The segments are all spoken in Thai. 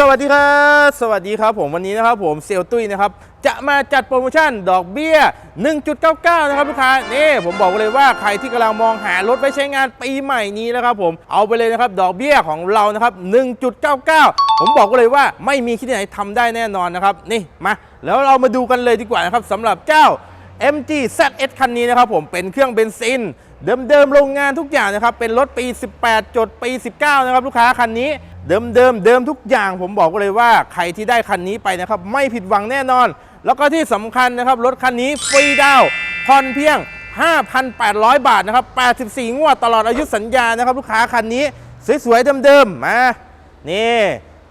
สวัสดีครับ สวัสดีครับผมวันนี้นะครับผมเซลตุ้ยนะครับจะมาจัดโปรโมชั่นดอกเบี้ย 1.99 นะครับลูกค้านี่ผมบอกเลยว่าใครที่กำลังมองหารถไว้ใช้งานปีใหม่นี้นะครับผมเอาไปเลยนะครับดอกเบี้ยของเรานะครับ 1.99 ผมบอกเลยว่าไม่มีที่ไหนทำได้แน่นอนนะครับนี่มาแล้วเรามาดูกันเลยดีกว่านะครับสำหรับเจ้า MG ZS คันนี้นะครับผมเป็นเครื่องเบนซินเดิมๆโรงงานทุกอย่างนะครับเป็นรถปี 18 จดปี 19 นะครับลูกค้าคันนี้ เดิมเดิมเดิมทุกอย่างผมบอกเลยว่าใครที่ได้คันนี้ไปนะครับ ไม่ผิดหวังแน่นอน แล้วก็ที่สำคัญนะครับ รถคันนี้ฟรีดาวน์ผ่อนเพียง 5,800 บาทนะครับ 84 งวดตลอดอายุสัญญานะครับ ลูกค้าคันนี้ สวยๆเดิมๆมานี่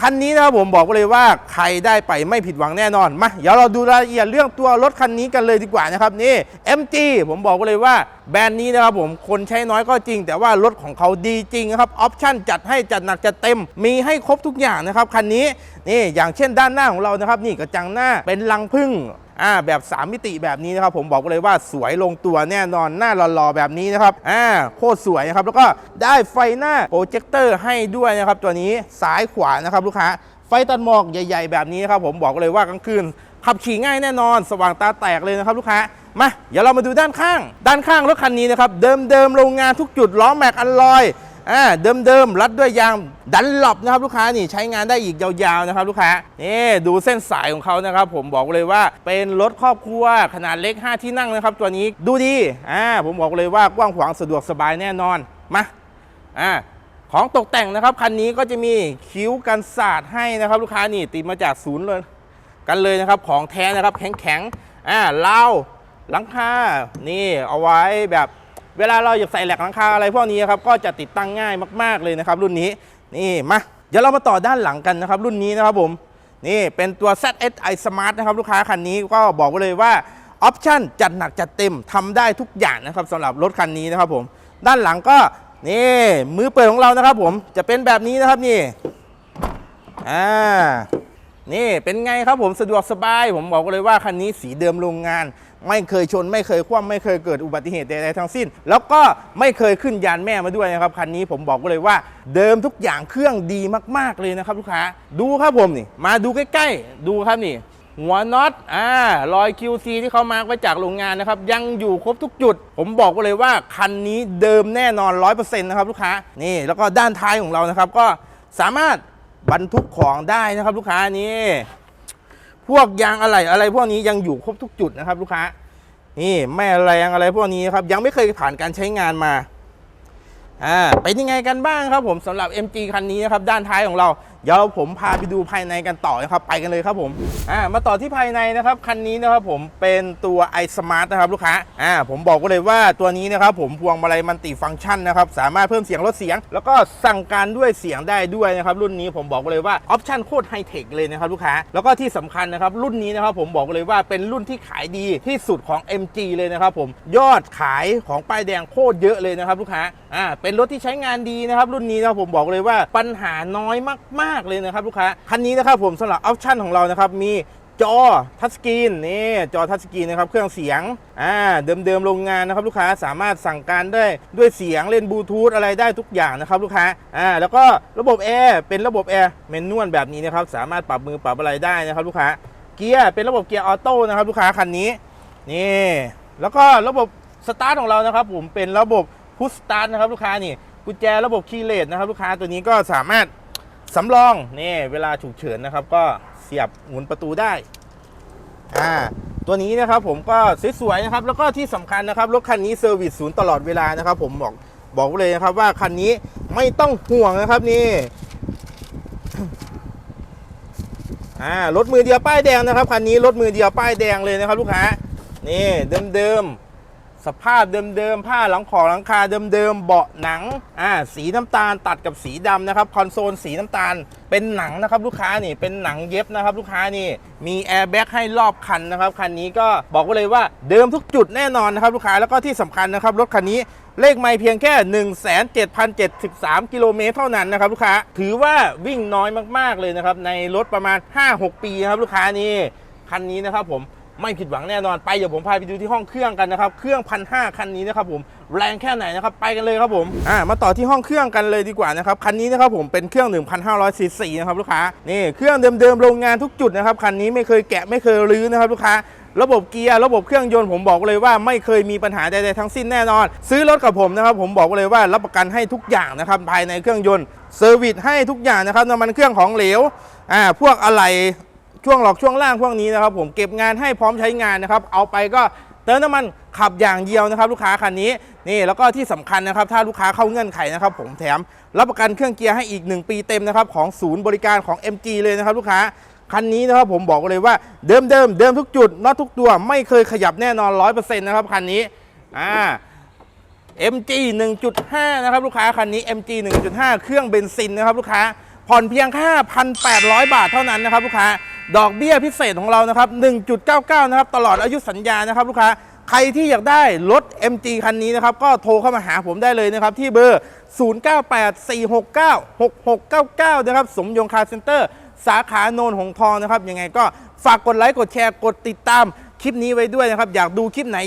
คันนี้นะครับผมบอกเลยว่าใครได้ไปไม่ผิดหวังแน่นอนมาเดี๋ยวเราดูรายละเอียดเรื่องตัวรถคันนี้กันเลยดีกว่านะครับนี่ MG ผมบอกเลยว่าแบรนด์นี้นะครับผมคนใช้น้อยก็จริง แต่ว่ารถของเขาดีจริงนะครับออปชั่นจัดให้จัดหนักจัดเต็ม มีให้ครบทุกอย่างนะครับคันนี้นี่อย่างเช่นด้านหน้าของเรานะครับนี่กระจังหน้าเป็นลังพึ่ง อ่าแบบ 3 มิติแบบนี้นะครับผมบอกเลยว่าสวยลงตัวแน่นอนหน้าหล่อๆแบบนี้นะครับอ่าโคตรสวยนะครับแล้วก็ได้ไฟหน้าโปรเจคเตอร์ให้ด้วยนะครับตัวนี้ซ้ายขวานะครับลูกค้าไฟตัดหมอกใหญ่ ๆ แบบนี้นะครับผมบอกเลยว่ากลางคืนขับขี่ง่ายแน่นอน สว่างตาแตกเลยนะครับลูกค้ามาเดี๋ยวเรามาดูด้านข้าง ด้านข้างรถคันนี้นะครับเดิมๆโรงงานทุกจุดล้อแม็กอัลลอย อ่าเดิมๆรัดด้วยยางดันหลบนะครับลูกค้านี่ใช้งานได้อีกยาวๆนะครับลูกค้านี่ดูเส้นสายของเขานะครับ ผมบอกเลยว่าเป็นรถครอบครัวขนาดเล็ก 5 ที่นั่งนะครับ ตัวนี้ดูดีอ่าผมบอกเลยว่ากว้างขวางสะดวกสบายแน่นอนมาอ่าของตกแต่งนะครับคันนี้ก็จะมีคิ้วกันสาดให้นะครับ ลูกค้านี่ติดมาจากศูนย์เลยกันเลยนะครับของแท้นะครับแข็งๆอ่าเล่าหลังคานี่เอาไว้แบบ เวลาเราอยากใส่แหลกหลังคาอะไรพวกนี้ครับก็จะติดตั้งง่ายมาก ๆเลยนะครับ รุ่นนี้นี่มาเดี๋ยวเรามาต่อด้านหลังกันนะครับ รุ่นนี้นะครับผมนี่เป็นตัว ZSi Smart นะครับลูกค้าคันนี้ก็บอกไว้เลยว่าออปชั่นจัดหนักจัดเต็มทำได้ทุกอย่างนะครับสำหรับรถคันนี้นะครับผมด้านหลังก็นี่มือเปิดของเรานะครับผมจะเป็นแบบนี้นะครับนี่อ่า นี่เป็นไงครับผมสะดวกสบาย ผมบอกเลยว่าคันนี้สีเดิมโรงงาน ไม่เคยชน ไม่เคยคว่ำไม่เคยเกิดอุบัติเหตุใดๆทั้งสิ้น แล้วก็ไม่เคยขึ้นยานแม่มาด้วยนะครับคันนี้ผมบอกเลยว่าเดิมทุกอย่างเครื่องดีมากๆเลยนะครับลูกค้าดูครับผมนี่ มาดูใกล้ๆ ดูครับนี่หัวน็อตอ่ารอย QC ที่เขามาไว้จากโรงงานนะครับ ยังอยู่ครบทุกจุด ผมบอกไว้เลยว่าคันนี้เดิมแน่นอน 100%นะครับลูกค้านี่แล้วก็ด้านท้ายของเรานะครับ ก็สามารถ บรรทุกของได้นะครับ ลูกค้านี่พวกยางอะไรอะไรพวกนี้ยังอยู่ครบทุกจุดนะครับ ลูกค้า นี่แม่แรงอะไรพวกนี้ครับ ยังไม่เคยผ่านการใช้งานมาอ่าเป็นยังไงกันบ้างครับผมสำหรับ MG คันนี้นะครับด้านท้ายของเรา เดี๋ยวผมพาไปดูภายในกันต่อนะครับ ไปกันเลยครับผมอ่ามาต่อที่ภายในนะครับ คันนี้นะครับผมเป็นตัว iSmart นะครับลูกค้าอ่าผมบอกไว้เลยว่าตัวนี้นะครับผมพวงมาลัยมันติฟังก์ชันนะครับสามารถเพิ่มเสียงลดเสียง แล้วก็สั่งการด้วยเสียงได้ด้วยนะครับรุ่นนี้ผมบอกเลยว่าออปชั่นโคตรไฮเทคเลยนะครับลูกค้าแล้วก็ที่สำคัญนะครับรุ่นนี้นะครับผมบอกเลยว่าเป็นรุ่นที่ขายดีที่สุดของ MG เลยนะครับผมยอดขายของป้ายแดงโคตรเยอะเลยนะครับลูกค้า อ่าเป็นรถที่ใช้งานดีนะครับ รุ่นนี้นะครับผมบอกเลยว่าปัญหาน้อยมาก ๆ เลยนะครับลูกค้า คันนี้นะครับผมสำหรับออปชั่นของเรานะครับ มีจอทัชสกรีนนี่จอทัชสกรีนนะครับเครื่องเสียงอ่าเดิมๆโรงงานนะครับลูกค้าสามารถสั่งการได้ด้วยเสียงเล่นบลูทูธอะไรได้ทุกอย่างนะครับลูกค้าอ่าแล้วก็ระบบแอร์เป็นระบบแอร์เมนนวลแบบนี้นะครับสามารถปรับมือปรับอะไรได้นะครับลูกค้าเกียร์เป็นระบบเกียร์ออโต้นะครับลูกค้าคันนี้นี่แล้วก็ระบบสตาร์ทของเรานะครับผมเป็นระบบ พุชสตาร์ทนะครับลูกค้านี่กุญแจระบบคีย์เลสนะครับลูกค้าตัวนี้ก็สามารถสำรองนี่เวลาฉุกเฉินนะครับ ก็เสียบหมุนประตูได้อ่าตัวนี้นะครับผมก็สวยๆนะครับแล้วก็ที่สำคัญนะครับรถคันนี้เซอร์วิสศูนย์ตลอดเวลานะครับผมบอกบอกเลยนะครับว่าคันนี้ไม่ต้องห่วงนะครับนี่อ่ารถมือเดียวป้ายแดงนะครับคันนี้รถมือเดียวป้ายแดงเลยนะครับ ลูกค้านี่เดิมๆ สภาพเดิมๆ ผ้าหลังขอหลังคาเดิมๆ เบาะหนัง อ่า สีน้ำตาลตัดกับสีดำนะครับ คอนโซลสีน้ำตาล เป็นหนังนะครับลูกค้านี่ เป็นหนังเย็บนะครับลูกค้านี่ มีแอร์แบ็กให้รอบคันนะครับ คันนี้ก็บอกไว้เลยว่าเดิมทุกจุดแน่นอนนะครับลูกค้า แล้วก็ที่สำคัญนะครับรถคันนี้เลขไม่เพียงแค่ 1,7,073 กิโลเมตรเท่านั้นนะครับลูกค้า ถือว่าวิ่งน้อยมากๆเลยนะครับในรถประมาณ 5-6 ปีนะครับลูกค้านี่ คันนี้นะครับผม ไม่ผิดหวังแน่นอนไปเดี๋ยวผมพาไปดูที่ห้องเครื่องกันนะครับเครื่องพันห้าคันนี้นะครับผมแรงแค่ไหนนะครับไปกันเลยครับผมอ่ามาต่อที่ห้องเครื่องกันเลยดีกว่านะครับคันนี้นะครับผมเป็นเครื่อง 1,500ซีซีนะครับลูกค้านี่เครื่องเดิมๆโรงงานทุกจุดนะครับคันนี้ไม่เคยแกะไม่เคยรื้อนะครับลูกค้าระบบเกียร์ระบบเครื่องยนต์ผมบอกเลยว่าไม่เคยมีปัญหาใดๆทั้งสิ้นแน่นอน ซื้อรถกับผมนะครับผมบอกเลยว่ารับประกันให้ทุกอย่างนะครับภายในเครื่องยนต์เซอร์วิสให้ทุกอย่างนะครับน้ำมันเครื่องของเหลวอ่าพวกอะไหล่ ช่วงหลอกช่วงล่างพวกนี้นะครับผมเก็บงานให้พร้อมใช้งานนะครับ เอาไปก็เติมน้ำมันขับอย่างเดียวนะครับ ลูกค้าคันนี้นี่แล้วก็ที่สำคัญนะครับ ถ้าลูกค้าเข้าเงื่อนไขนะครับ ผมแถมรับประกันเครื่องเกียร์ให้อีก 1 ปีเต็มนะครับของศูนย์บริการของ MG เลยนะครับ ลูกค้าคันนี้นะครับผมบอกเลยว่าเดิมเดิมเดิมทุกจุดน็อตทุกตัวไม่เคยขยับแน่นอน 100%นะครับคันนี้อ่า MG 1.5 นะครับลูกค้าคันนี้ MG 1.5 เครื่องเบนซินนะครับลูกค้าผ่อนเพียงแค่1,800 บาทเท่านั้นนะครับลูกค้า ดอกเบี้ยพิเศษของเรานะครับ 1.99 นะครับ ตลอดอายุสัญญานะครับ ลูกค้า ใครที่อยากได้รถ MG คันนี้นะครับ ก็โทรเข้ามาหาผมได้เลยนะครับ ที่เบอร์ 0984696699 นะครับ สมยงคาร์เซ็นเตอร์ สาขาโนนหงทองนะครับ ยังไงก็ฝากกดไลค์ กดแชร์ กดติดตามคลิปนี้ไว้ด้วยนะครับ อยากดูคลิปไหน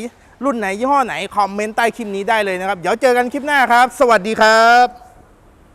รุ่นไหนยี่ห้อไหน คอมเมนต์ใต้คลิปนี้ได้เลยนะครับ เดี๋ยวเจอกันคลิปหน้าครับ สวัสดีครับ